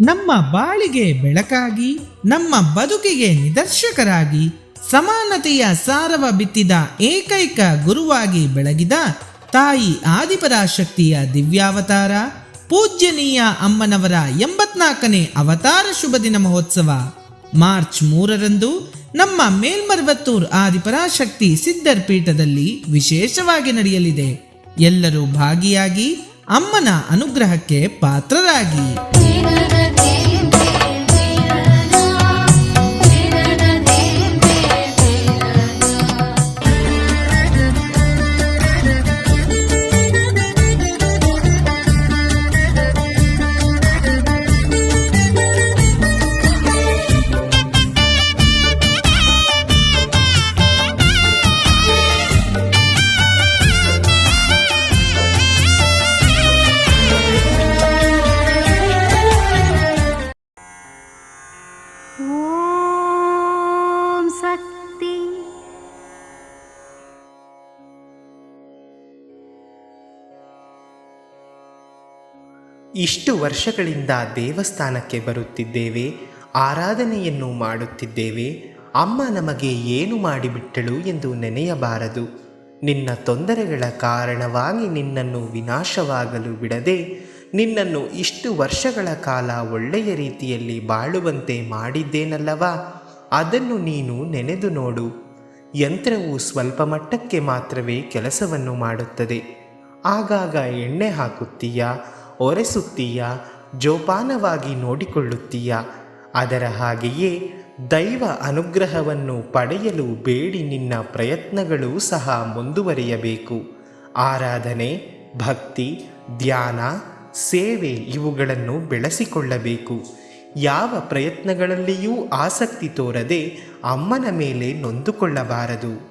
ನಮ್ಮ ಬಾಳಿಗೆ ಬೆಳಕಾಗಿ, ನಮ್ಮ ಬದುಕಿಗೆ ನಿದರ್ಶಕರಾಗಿ, ಸಮಾನತೆಯ ಸಾರವ ಬಿತ್ತಿದ ಏಕೈಕ ಗುರುವಾಗಿ ಬೆಳಗಿದ ತಾಯಿ ಆದಿಪರಾಶಕ್ತಿಯ ದಿವ್ಯಾವತಾರ, ಪೂಜ್ಯನೀಯ ಅಮ್ಮನವರ ಎಂಬತ್ನಾಲ್ಕನೇ ಅವತಾರ ಶುಭ ದಿನ ಮಹೋತ್ಸವ. ಮಾರ್ಚ್ ಮೂರರಂದು ನಮ್ಮ ಮೇಲ್ಮರ್ವತ್ತೂರ್ ಆದಿಪರಾಶಕ್ತಿ ಸಿದ್ಧರ್ ಪೀಠದಲ್ಲಿ ವಿಶೇಷವಾಗಿ ನಡೆಯಲಿದೆ. ಎಲ್ಲರೂ ಭಾಗಿಯಾಗಿ ಅಮ್ಮನ ಅನುಗ್ರಹಕ್ಕೆ ಪಾತ್ರರಾಗಿ. திகழ ಇಷ್ಟು ವರ್ಷಗಳಿಂದ ದೇವಸ್ಥಾನಕ್ಕೆ ಬರುತ್ತಿದ್ದೇವೆ, ಆರಾಧನೆಯನ್ನು ಮಾಡುತ್ತಿದ್ದೇವೆ, ಅಮ್ಮ ನಮಗೆ ಏನು ಮಾಡಿಬಿಟ್ಟಳು ಎಂದು ನೆನೆಯಬಾರದು. ನಿನ್ನ ತೊಂದರೆಗಳ ಕಾರಣವಾಗಿ ನಿನ್ನನ್ನು ವಿನಾಶವಾಗಲು ಬಿಡದೆ, ನಿನ್ನನ್ನು ಇಷ್ಟು ವರ್ಷಗಳ ಕಾಲ ಒಳ್ಳೆಯ ರೀತಿಯಲ್ಲಿ ಬಾಳುವಂತೆ ಮಾಡಿದ್ದೇನಲ್ಲವಾ, ಅದನ್ನು ನೀನು ನೆನೆದು ನೋಡು. ಯಂತ್ರವು ಸ್ವಲ್ಪ ಮಟ್ಟಕ್ಕೆ ಮಾತ್ರವೇ ಕೆಲಸವನ್ನು ಮಾಡುತ್ತದೆ. ಆಗಾಗ ಎಣ್ಣೆ ಹಾಕುತ್ತೀಯ? ಒರೆಸುತ್ತೀಯ? ಜೋಪಾನವಾಗಿ ನೋಡಿಕೊಳ್ಳುತ್ತೀಯ? ಅದರ ಹಾಗೆಯೇ ದೈವ ಅನುಗ್ರಹವನ್ನು ಪಡೆಯಲು ಬೇಡಿ ನಿನ್ನ ಪ್ರಯತ್ನಗಳೂ ಸಹ ಮುಂದುವರಿಯಬೇಕು. ಆರಾಧನೆ, ಭಕ್ತಿ, ಧ್ಯಾನ, ಸೇವೆ ಇವುಗಳನ್ನು ಬೆಳೆಸಿಕೊಳ್ಳಬೇಕು. ಯಾವ ಪ್ರಯತ್ನಗಳಲ್ಲಿಯೂ ಆಸಕ್ತಿ ತೋರದೆ ಅಮ್ಮನ ಮೇಲೆ ನೊಂದುಕೊಳ್ಳಬಾರದು.